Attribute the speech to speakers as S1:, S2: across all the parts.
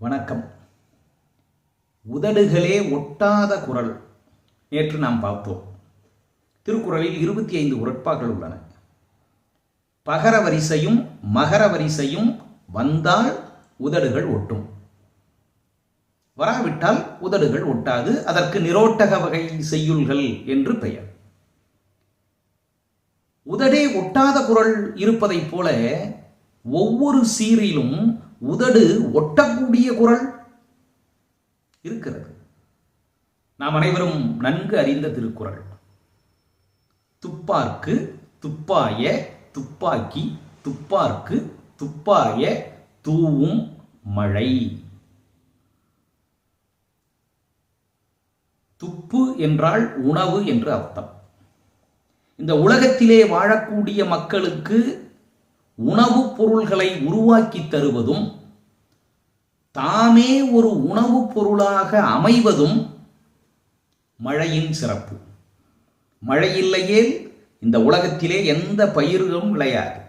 S1: வணக்கம். உதடுகளே ஒட்டாத குரல். நேற்று நாம் பார்த்தோம் திருக்குறளில் இருபத்தி ஐந்து உரட்பாக்கள் உள்ளன. பகர வரிசையும் மகர வரிசையும் வந்தால் உதடுகள் ஒட்டும். வராவிட்டால் உதடுகள் ஒட்டாது. அதற்கு நிரோட்டக வகை செய்யுள்கள் என்று பெயர். உதடே ஒட்டாத குரல் இருப்பதைப் போல ஒவ்வொரு சீரிலும் உதடு ஒட்டக்கூடிய குரல் இருக்கிறது. நாம் அனைவரும் நன்கு அறிந்த திருக்குறள். துப்பார்க்கு துப்பாய துப்பாக்கி துப்பார்க்கு துப்பாய தூவும் மழை. துப்பு என்றால் உணவு என்று அர்த்தம். இந்த உலகத்திலே வாழக்கூடிய மக்களுக்கு உணவுப் பொருள்களை உருவாக்கி தருவதும் தாமே ஒரு உணவுப் பொருளாக அமைவதும் மழையின் சிறப்பு. மழை இல்லையே இந்த உலகத்திலே எந்த பயிர்களும் விளையாது.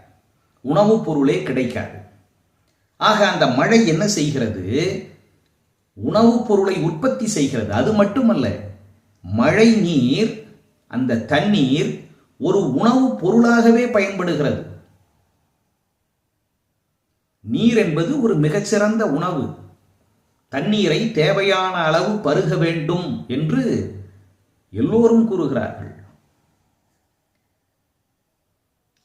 S1: உணவுப் பொருளே கிடைக்காது. ஆக அந்த மழை என்ன செய்கிறது? உணவுப் பொருளை உற்பத்தி செய்கிறது. அது மட்டுமல்ல மழை நீர் அந்த தண்ணீர் ஒரு உணவுப் பொருளாகவே பயன்படுகிறது. நீர் என்பது ஒரு மிகச்சிறந்த உணவு. தண்ணீரை தேவையான அளவு பருக வேண்டும் என்று எல்லோரும் கூறுகிறார்கள்.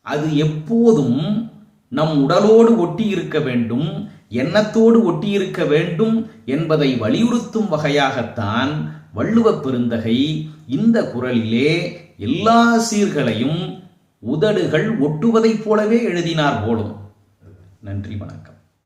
S1: அது எப்போதும் நம் உடலோடு ஒட்டி இருக்க வேண்டும் எண்ணத்தோடு ஒட்டி இருக்க வேண்டும் என்பதை வலியுறுத்தும் வகையாகத்தான் வள்ளுவப் பெருந்தகை இந்த குரலிலே எல்லா சீர்களையும் உதடுகள் ஒட்டுவதைப் போலவே எழுதினார் போலும். நன்றி வணக்கம்.